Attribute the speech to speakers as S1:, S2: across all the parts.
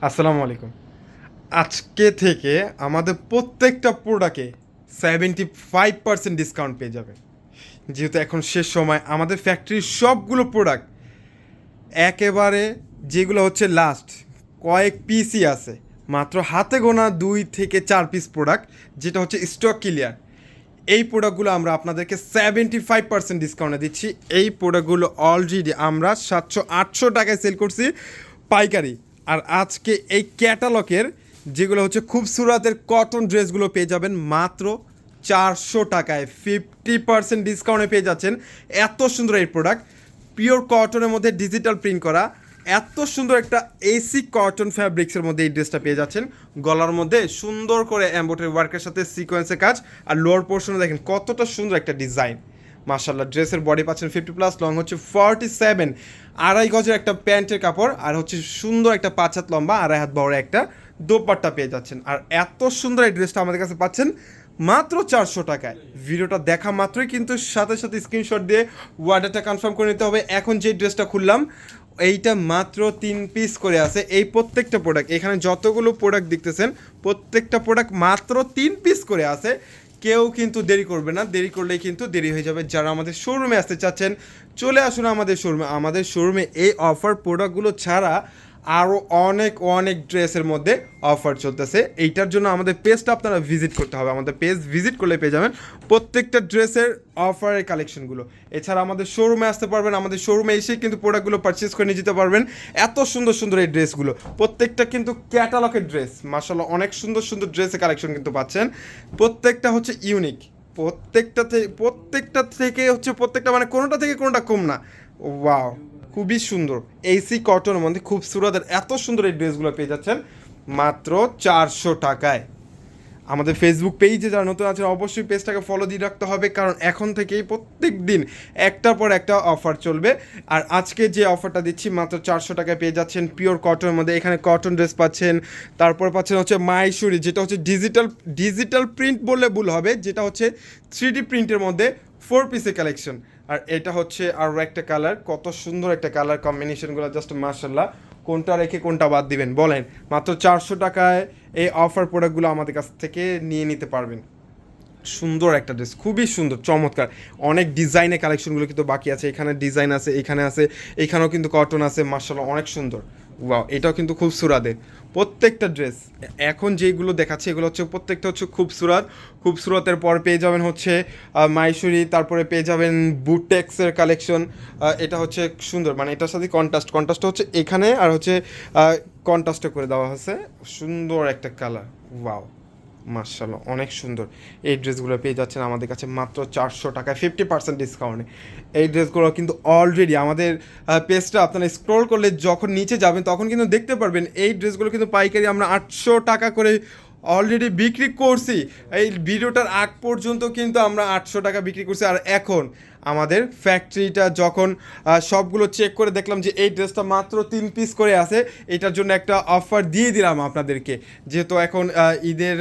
S1: আসসালামু আলাইকুম। আজকে থেকে আমাদের প্রত্যেকটা প্রোডাক্টে সেভেন্টি ফাইভ পার্সেন্ট ডিসকাউন্ট পেয়ে যাবে। যেহেতু এখন শেষ সময়, আমাদের ফ্যাক্টরির সবগুলো প্রোডাক্ট একেবারে যেগুলো হচ্ছে লাস্ট কয়েক পিসই আছে। মাত্র হাতে গোনা দুই থেকে চার পিস প্রোডাক্ট যেটা হচ্ছে স্টক ক্লিয়ার এই প্রোডাক্টগুলো আমরা আপনাদেরকে সেভেন্টি ফাইভ পার্সেন্ট ডিসকাউন্টে দিচ্ছি। এই প্রোডাক্টগুলো অলরেডি আমরা সাতশো আটশো টাকায় সেল করছি পাইকারি। আর আজকে এই ক্যাটালগের, যেগুলো হচ্ছে খুব সুরাতের কটন ড্রেসগুলো পেয়ে যাবেন মাত্র চারশো টাকায়। ফিফটি পার্সেন্ট ডিসকাউন্টে পেয়ে যাচ্ছেন এত সুন্দর এই প্রোডাক্ট পিওর কটনের মধ্যে ডিজিটাল প্রিন্ট করা, এত সুন্দর একটা এসি কটন ফ্যাব্রিক্সের মধ্যে এই ড্রেসটা পেয়ে যাচ্ছেন। গলার মধ্যে সুন্দর করে এম্বোটারি ওয়ার্কের সাথে সিকোয়েন্সের কাজ, আর লোয়ার পোর্শনে দেখেন কতটা সুন্দর একটা ডিজাইন মার্শাল্লাহ ড্রেসের বডি পাচ্ছেন ফিফটি প্লাস লং হচ্ছে ফর্টি সেভেন আড়াই গজের একটা প্যান্টের কাপড়, আর হচ্ছে সুন্দর একটা পাঁচ হাত লম্বা, আড়াই হাত বড় একটা দোপাট্টা পেয়ে যাচ্ছেন। আর এত সুন্দর এই ড্রেসটা আমাদের কাছে পাচ্ছেন মাত্র চারশো টাকায়। ভিডিওটা দেখা মাত্রই, কিন্তু সাথে সাথে স্ক্রিনশট দিয়ে ওয়ার্ডারটা কনফার্ম করে নিতে হবে। এখন যে ড্রেসটা খুললাম, এইটা মাত্র তিন পিস করে আছে। এই প্রত্যেকটা প্রোডাক্ট এখানে যতগুলো প্রোডাক্ট দেখতেছেন, প্রত্যেকটা প্রোডাক্ট মাত্র তিন পিস করে আছে। কেউ কিন্তু দেরি করবে না, দেরি করলেই কিন্তু দেরি হয়ে যাবে। যারা আমাদের শোরুমে আসতে চাচ্ছেন, চলে আসুন আমাদের শোরুমে আমাদের শোরুমে এই অফার প্রোডাক্টগুলো ছাড়া আরও অনেক অনেক ড্রেসের মধ্যে অফার চলতেছে। এইটার জন্য আমাদের পেজটা আপনারা ভিজিট করতে হবে। আমাদের পেজ ভিজিট করলে পেয়ে যাবেন প্রত্যেকটা ড্রেসের অফারের কালেকশনগুলো এছাড়া আমাদের শোরুমে আসতে পারবেন, আমাদের শোরুমে এসে কিন্তু প্রোডাক্টগুলো পারচেস করে নিয়ে যেতে পারবেন। এত সুন্দর সুন্দর এই ড্রেসগুলো প্রত্যেকটা কিন্তু ক্যাটালগের ড্রেস মার্শাল্লাহ অনেক সুন্দর সুন্দর ড্রেসের কালেকশন কিন্তু পাচ্ছেন। প্রত্যেকটা হচ্ছে ইউনিক প্রত্যেকটা থেকে প্রত্যেকটা থেকে হচ্ছে প্রত্যেকটা মানে কোনোটা থেকে কোনোটা কম না। ওয়াও খুবই সুন্দর এসি কটনের মধ্যে খুব সুরাদের এত সুন্দর এই ড্রেসগুলো পেয়ে যাচ্ছেন, মাত্র চারশো টাকায়। আমাদের ফেসবুক পেজে যারা নতুন আছেন, অবশ্যই পেজটাকে ফলো দিয়ে রাখতে হবে, কারণ এখন থেকেই প্রত্যেক দিন একটার পর একটা অফার চলবে। আর আজকে যে অফারটা দিচ্ছি, মাত্র চারশো টাকায় পেয়ে যাচ্ছেন পিওর কটনের মধ্যে। এখানে কটন ড্রেস পাচ্ছেন, তারপর পাচ্ছেন হচ্ছে মাইশুরি যেটা হচ্ছে ডিজিটাল ডিজিটাল প্রিন্ট বললে ভুল হবে, যেটা হচ্ছে থ্রি প্রিন্টের মধ্যে ফোর পিসের কালেকশন আর এটা হচ্ছে আরও একটা কালার কত সুন্দর একটা কালার কম্বিনেশনগুলো জাস্ট মার্শাল্লাহ কোনটা রেখে কোনটা বাদ দিবেন? বলেন, মাত্র চারশো টাকায় এই অফার প্রোডাক্টগুলো আমাদের কাছ থেকে নিয়ে নিতে পারবেন। সুন্দর একটা ড্রেস খুবই সুন্দর, চমৎকার। অনেক ডিজাইনে কালেকশনগুলো কিন্তু বাকি আছে। এখানে ডিজাইন আছে, এখানে আছে, এখানেও কিন্তু কটন আছে মার্শাল্লাহ অনেক সুন্দর। ওয়াও এটাও কিন্তু খুব সুরাদের প্রত্যেকটা ড্রেস এখন যেইগুলো দেখাচ্ছে, এগুলো হচ্ছে প্রত্যেকটা হচ্ছে খুব সুরাত খুব সুরাতের পর পেয়ে যাবেন হচ্ছে মাইশুরি মাইসুরি, তারপরে পেয়ে যাবেন বুটেক্সের কালেকশন এটা হচ্ছে সুন্দর মানে এটার সাথে কন্ট্রাস্ট কন্ট্রাস্ট হচ্ছে এখানে আর হচ্ছে কন্ট্রাস্টে করে দেওয়া হচ্ছে সুন্দর একটা কালার ওয়াও মার্শাল্লাহ অনেক সুন্দর। এই ড্রেসগুলো পেয়ে যাচ্ছেন আমাদের কাছে মাত্র চারশো টাকায় ফিফটি পার্সেন্ট ডিসকাউন্টে এই ড্রেসগুলো কিন্তু অলরেডি আমাদের পেজটা আপনারা স্ক্রল করলে যখন নিচে যাবেন, তখন কিন্তু দেখতে পারবেন, এই ড্রেসগুলো কিন্তু পাইকারি আমরা আটশো টাকা করে অলরেডি বিক্রি করছি। এই ভিডিওটার আগ পর্যন্ত কিন্তু আমরা আটশো টাকা বিক্রি করছি। আর এখন আমাদের ফ্যাক্টরিটা যখন সবগুলো চেক করে দেখলাম যে এই ড্রেসটা মাত্র তিন পিস করে আছে, এটার জন্য একটা অফার দিয়ে দিলাম আপনাদেরকে। যেহেতু এখন ঈদের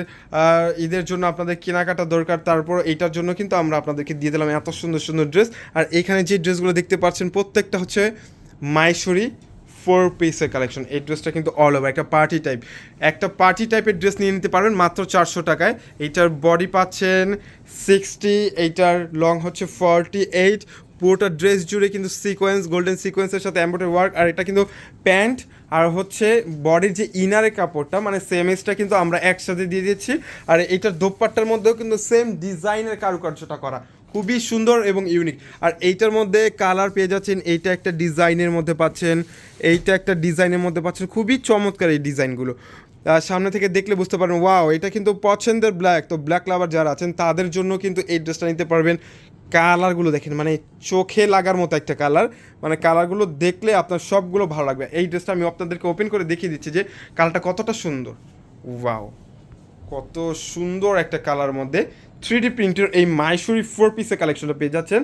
S1: ঈদের জন্য আপনাদের কেনাকাটা দরকার, তারপর এইটার জন্য কিন্তু আমরা আপনাদেরকে দিয়ে দিলাম এত সুন্দর সুন্দর ড্রেস আর এখানে যে ড্রেসগুলো দেখতে পাচ্ছেন, প্রত্যেকটা হচ্ছে মাইশরি ফোর পিসের কালেকশন এই ড্রেসটা কিন্তু অল ওভার একটা পার্টি টাইপ একটা পার্টি টাইপের ড্রেস নিয়ে নিতে পারবেন মাত্র চারশো টাকায়। এইটার বডি পাচ্ছেন সিক্সটি এইটার লং হচ্ছে ফর্টি এইট পুরোটা ড্রেস জুড়ে কিন্তু সিকোয়েন্স গোল্ডেন সিকোয়েন্সের সাথে এম্ব্রয়ডারি ওয়ার্ক আর এটা কিন্তু প্যান্ট আর হচ্ছে বডির যে ইনারের কাপড়টা মানে সেমেসটা কিন্তু আমরা একসাথে দিয়ে দিচ্ছি আর এইটার দোপাট্টার মধ্যেও কিন্তু সেম ডিজাইনের কারুকার্যটা করা। খুবই সুন্দর এবং ইউনিক আর এইটার মধ্যে কালার পেয়ে যাচ্ছেন, এইটা একটা ডিজাইনের মধ্যে পাচ্ছেন, এইটা একটা ডিজাইনের মধ্যে পাচ্ছেন, খুবই চমৎকার এই ডিজাইনগুলো। সামনে থেকে দেখলে বুঝতে পারবেন ওয়াও এটা কিন্তু পছন্দের ব্ল্যাক তো ব্ল্যাক লাভার যারা আছেন, তাদের জন্য কিন্তু এই ড্রেসটা নিতে পারবেন। কালারগুলো দেখেন মানে চোখে লাগার মতো একটা কালার মানে কালারগুলো দেখলে আপনার সবগুলো ভালো লাগবে। এই ড্রেসটা আমি আপনাদেরকে ওপেন করে দেখিয়ে দিচ্ছি যে কালারটা কতটা সুন্দর। ওয়াও কত সুন্দর একটা কালার মধ্যে থ্রি ডি প্রিন্টের এই মাইসুরি ফোর পিসের কালেকশনটা পেয়ে যাচ্ছেন।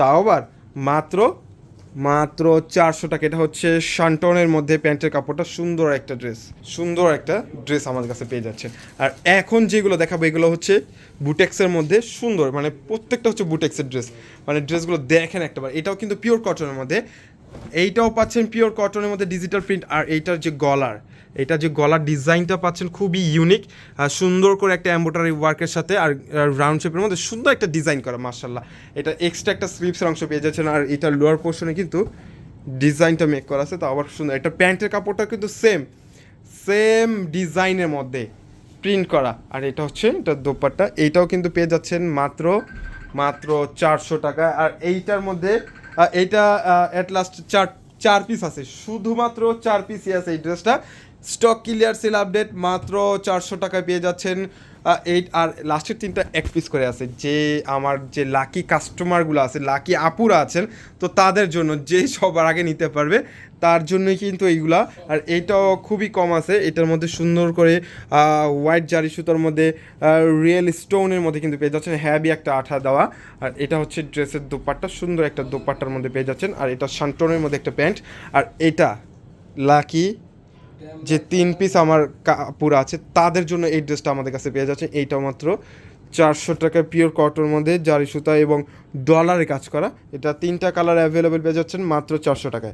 S1: তাও আবার মাত্র মাত্র চারশো টাকা। এটা হচ্ছে শান্টনের মধ্যে প্যান্টের কাপড়টা। সুন্দর একটা ড্রেস, সুন্দর একটা ড্রেস আমার কাছে পেয়ে যাচ্ছে আর এখন যেগুলো দেখাবো, এগুলো হচ্ছে বুটেক্সের মধ্যে সুন্দর মানে প্রত্যেকটা হচ্ছে বুটেক্সের ড্রেস। মানে ড্রেসগুলো দেখেন একটাবার। এটাও কিন্তু পিওর কটনের মধ্যে। এইটাও পাচ্ছেন পিওর কটনের মধ্যে ডিজিটাল প্রিন্ট আর এইটার যে গলার এটা যে গলার ডিজাইনটা পাচ্ছেন খুবই ইউনিক সুন্দর করে একটা এম্বোটারি ওয়ার্কের সাথে আর রাউন্ড শেপের মধ্যে সুন্দর একটা ডিজাইন করা মার্শাল্লাহ এটা এক্সট্রা একটা স্লিপসের অংশ পেয়ে যাচ্ছেন, আর এটা লোয়ার পোর্শনে কিন্তু ডিজাইনটা মেক করা আছে, তো আবার সুন্দর। এটা প্যান্টের কাপড়টা কিন্তু সেম সেম ডিজাইনের মধ্যে প্রিন্ট করা। আর এটা হচ্ছে, এটা দোপাট্টা এইটাও কিন্তু পেয়ে যাচ্ছেন মাত্র মাত্র চারশো টাকা। আর এইটার মধ্যে এইটা অ্যাট লাস্ট চার চার পিস আছে, শুধুমাত্র চার পিসই আছে এই ড্রেসটা স্টক ক্লিয়ার সেল আপডেট মাত্র চারশো টাকায় পেয়ে যাচ্ছেন আহ, এই আর লাস্টের তিনটা এক পিস করে আছে। যে আমার যে লাকি কাস্টমারগুলো আছে লাকি আপুরা আছেন তো তাদের জন্য যে সবার আগে নিতে পারবে তার জন্যই কিন্তু এইগুলা। আর এইটাও খুবই কম আছে এটার মধ্যে সুন্দর করে হোয়াইট জারি সুতার মধ্যে রিয়েল স্টোনের মধ্যে কিন্তু পেয়ে যাচ্ছেন হ্যাভি একটা আঠা দেওয়া। আর এটা হচ্ছে ড্রেসের দোপাট্টা সুন্দর একটা দোপাট্টার মধ্যে পেয়ে যাচ্ছেন। আর এটা শান্টনের মধ্যে একটা প্যান্ট। আর এটা লাকি যে তিন পিস আমার কাপড় আছে, তাদের জন্য এই ড্রেসটা আমাদের কাছে পেয়ে যাচ্ছে এইটা মাত্র চারশো টাকা পিওর কটন মধ্যে জারি সুতা এবং ডলারে কাজ করা। এটা তিনটা কালার অ্যাভেলেবেল পেয়ে যাচ্ছেন, মাত্র চারশো টাকায়।